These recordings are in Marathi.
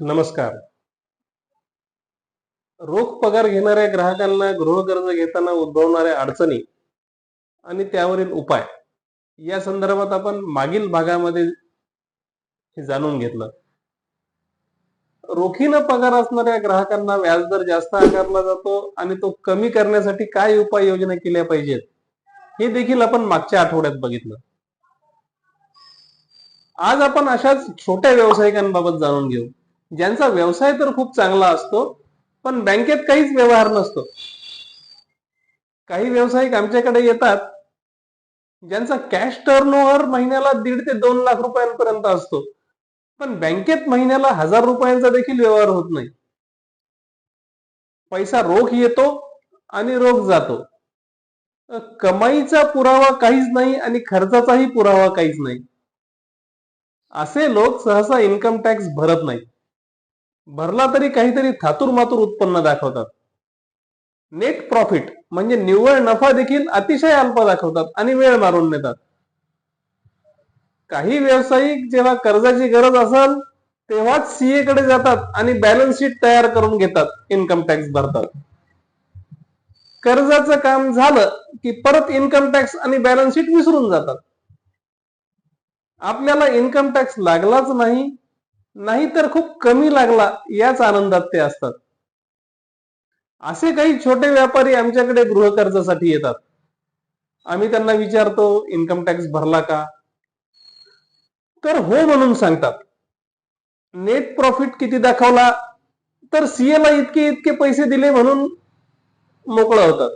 नमस्कार. रोख पगार घेणाऱ्या ग्राहकांना गृहकर्ज घेताना उद्भवणाऱ्या अडचणी आणि त्यावरील उपाय या संदर्भात आपण मागील भागामध्ये हे जाणून घेतलं. रोखीनं पगार असणाऱ्या ग्राहकांना व्याजदर जास्त आकारला जातो आणि तो कमी करण्यासाठी काय उपाययोजना केल्या पाहिजेत हे देखील आपण मागच्या आठवड्यात बघितलं. आज आपण अशाच छोट्या व्यावसायिकांबाबत जाणून घेऊ. ज्यांचा व्यवसाय तर खूप चांगला असतो पण बँकेत काहीच व्यवहार नसतो. काही व्यावसायिक आमच्याकडे येतात ज्यांचा कॅश टर्नओव्हर महिन्याला दीड ते दोन लाख रुपयांपर्यंत असतो. पण बँकेत महिन्याला हजार रुपयांचा देखील व्यवहार होत नाही. पैसा रोख येतो आणि रोख जातो. कमाईचा पुरावा काहीच नाही आणि खर्चाचाही पुरावा काहीच नाही. असे लोक सहसा इन्कम टॅक्स भरत नाही भरला तरी काहीतरी थातूर मातूर उत्पन्न दाखवतात. नेट प्रॉफिट म्हणजे निव्वळ नफा देखील अतिशय अल्प दाखवतात आणि वेळ मारून नेतात. काही व्यावसायिक जेव्हा कर्जाची गरज असेल तेव्हाच सीए कडे जातात आणि बॅलन्स शीट तयार करून घेतात इन्कम टॅक्स भरतात. कर्जाचं काम झालं की परत इन्कम टॅक्स आणि बॅलन्स शीट विसरून जातात. आपल्याला इन्कम टॅक्स लागलाच नाही नाही तर खूप कमी लागला याच आनंदात ते असतात. असे काही छोटे व्यापारी आमच्याकडे गृहकर्जासाठी येतात. आम्ही त्यांना विचारतो इन्कम टॅक्स भरला का? तर हो म्हणून सांगतात. नेट प्रॉफिट किती दाखवला? तर सीए ला इतके इतके पैसे दिले म्हणून मोकळं होतात.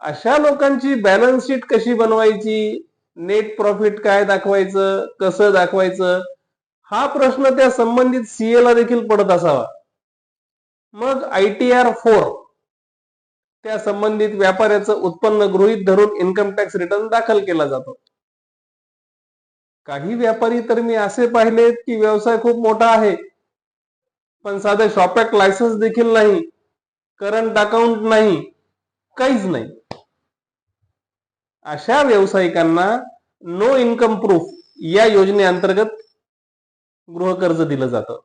अशा लोकांची बॅलन्स शीट कशी बनवायची? नेट प्रॉफिट काय दाखवायचं कसं दाखवायचं हा प्रश्न त्या संबंधित सीए ला देखील पडत असावा. मग आय टी आर फोर त्या संबंधित व्यापाऱ्याचं उत्पन्न गृहीत धरून इन्कम टॅक्स रिटर्न दाखल केला जातो. काही व्यापारी तर मी असे पाहिलेत की व्यवसाय खूप मोठा आहे पण साधे शॉपॅक लायसन्स देखील नाही करंट अकाउंट नाही काहीच नाही. अशा व्यावसायिकांना नो इन्कम प्रूफ या योजनेअंतर्गत गृहकर्ज दिलं जातं.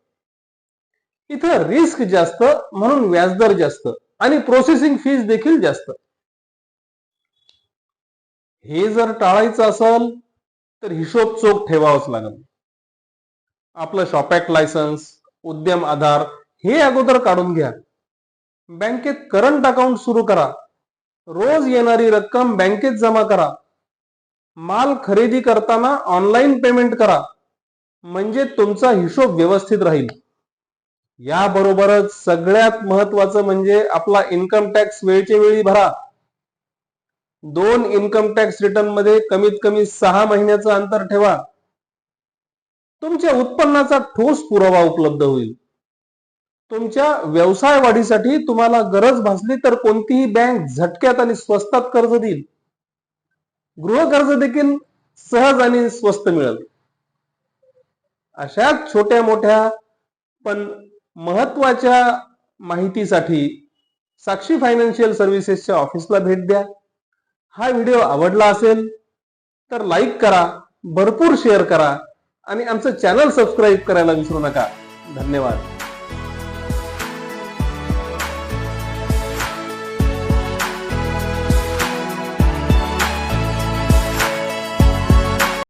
इथं रिस्क जास्त म्हणून व्याजदर जास्त आणि प्रोसेसिंग फीज देखील जास्त. हे जर टाळायचं असेल तर हिशोब चोख ठेवावाच लागेल. आपलं शॉपॅक लायसन्स उद्यम आधार हे अगोदर काढून घ्या. बँकेत करंट अकाउंट सुरू करा. रोज येणारी रक्कम बँकेत जमा करा. माल खरेदी करताना ऑनलाईन पेमेंट करा. म्हणजे तुमचा हिशोब व्यवस्थित राहील. याबरोबरच सगळ्यात महत्वाचं म्हणजे आपला इन्कम टॅक्स वेळच्या वेळी भरा. दोन इन्कम टॅक्स रिटर्नमध्ये कमीत कमी सहा महिन्याचं अंतर ठेवा. तुमच्या उत्पन्नाचा ठोस पुरावा उपलब्ध होईल. तुमच्या व्यवसाय वाढीसाठी तुम्हाला गरज भासली तर कोणतीही बँक झटक्यात आणि स्वस्तात कर्ज देईल. गृहकर्ज देखील सहज आणि स्वस्त मिळेल. अशा छोट्या मोठ्या पण महत्त्वाच्या माहितीसाठी साक्षी फायनान्शियल सर्व्हिसेसच्या ऑफिसला भेट द्या. हा व्हिडिओ आवडला असेल तर लाईक करा भरपूर शेअर करा आणि आमचं चॅनल सबस्क्राईब करायला विसरू नका. धन्यवाद.